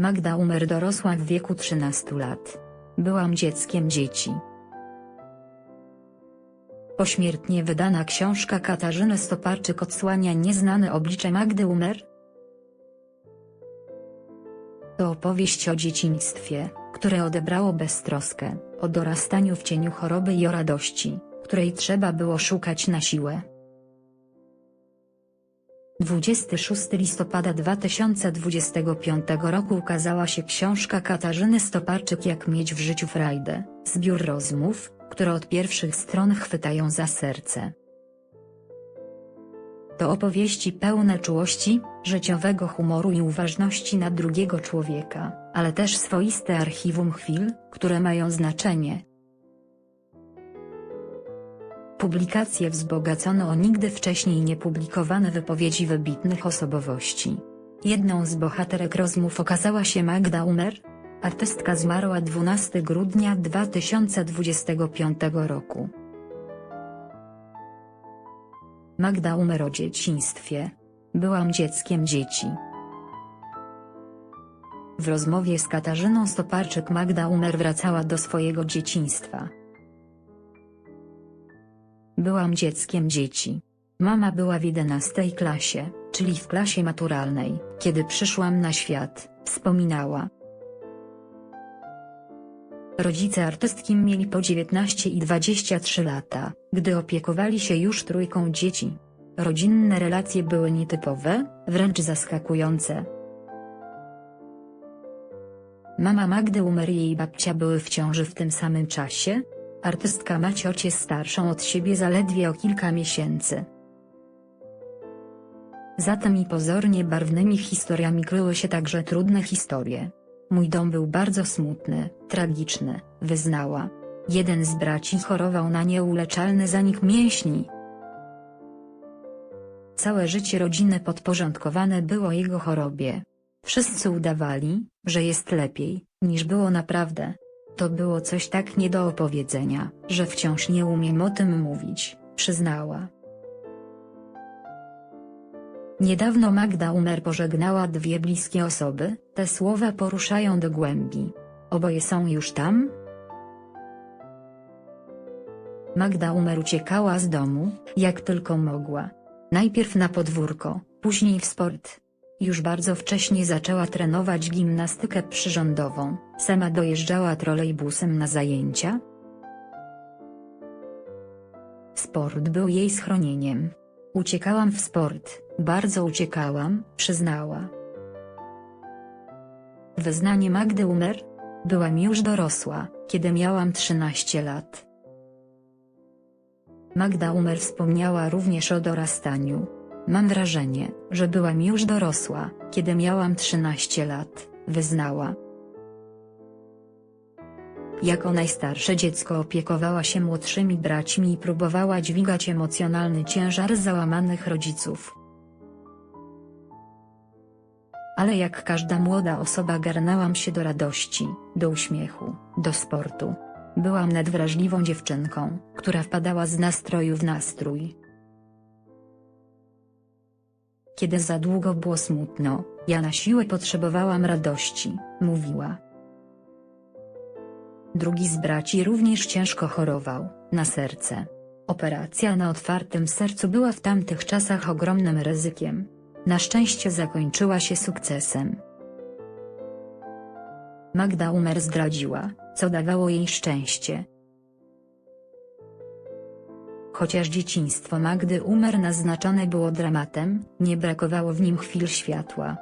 Magda Umer dorosła w wieku 13 lat. Byłam dzieckiem dzieci. Pośmiertnie wydana książka Katarzyny Stoparczyk odsłania nieznane oblicze Magdy Umer. To opowieść o dzieciństwie, które odebrało beztroskę, o dorastaniu w cieniu choroby i o radości, której trzeba było szukać na siłę. 26 listopada 2025 roku ukazała się książka Katarzyny Stoparczyk Jak mieć w życiu frajdę, zbiór rozmów, które od pierwszych stron chwytają za serce. To opowieści pełne czułości, życiowego humoru i uważności na drugiego człowieka, ale też swoiste archiwum chwil, które mają znaczenie. Publikacje wzbogacono o nigdy wcześniej niepublikowane wypowiedzi wybitnych osobowości. Jedną z bohaterek rozmów okazała się Magda Umer. Artystka zmarła 12 grudnia 2025 roku. Magda Umer o dzieciństwie. Byłam dzieckiem dzieci. W rozmowie z Katarzyną Stoparczyk Magda Umer wracała do swojego dzieciństwa. Byłam dzieckiem dzieci. Mama była w 11 klasie, czyli w klasie maturalnej, kiedy przyszłam na świat, wspominała. Rodzice artystki mieli po 19 i 23 lata, gdy opiekowali się już trójką dzieci. Rodzinne relacje były nietypowe, wręcz zaskakujące. Mama Magdy i jej babcia były w ciąży w tym samym czasie. Artystka ma ciocię starszą od siebie zaledwie o kilka miesięcy. Za tymi pozornie barwnymi historiami kryły się także trudne historie. Mój dom był bardzo smutny, tragiczny, wyznała. Jeden z braci chorował na nieuleczalny zanik mięśni. Całe życie rodziny podporządkowane było jego chorobie. Wszyscy udawali, że jest lepiej, niż było naprawdę. To było coś tak nie do opowiedzenia, że wciąż nie umiem o tym mówić, przyznała. Niedawno Magda Umer pożegnała dwie bliskie osoby, te słowa poruszają do głębi. Oboje są już tam? Magda Umer uciekała z domu, jak tylko mogła. Najpierw na podwórko, później w sport. Już bardzo wcześnie zaczęła trenować gimnastykę przyrządową, sama dojeżdżała trolejbusem na zajęcia. Sport był jej schronieniem. Uciekałam w sport, bardzo uciekałam, przyznała. Wyznanie Magdy Umer? Byłam już dorosła, kiedy miałam 13 lat. Magda Umer wspomniała również o dorastaniu. Mam wrażenie, że byłam już dorosła, kiedy miałam 13 lat, wyznała. Jako najstarsze dziecko opiekowała się młodszymi braćmi i próbowała dźwigać emocjonalny ciężar załamanych rodziców. Ale jak każda młoda osoba garnęłam się do radości, do uśmiechu, do sportu. Byłam nadwrażliwą dziewczynką, która wpadała z nastroju w nastrój. Kiedy za długo było smutno, ja na siłę potrzebowałam radości, mówiła. Drugi z braci również ciężko chorował, na serce. Operacja na otwartym sercu była w tamtych czasach ogromnym ryzykiem. Na szczęście zakończyła się sukcesem. Magda Umer zdradziła, co dawało jej szczęście. Chociaż dzieciństwo Magdy Umer naznaczone było dramatem, nie brakowało w nim chwil światła.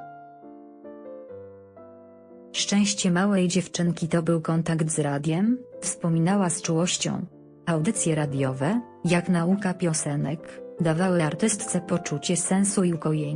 Szczęście małej dziewczynki to był kontakt z radiem, wspominała z czułością. Audycje radiowe, jak nauka piosenek, dawały artystce poczucie sensu i ukojenia.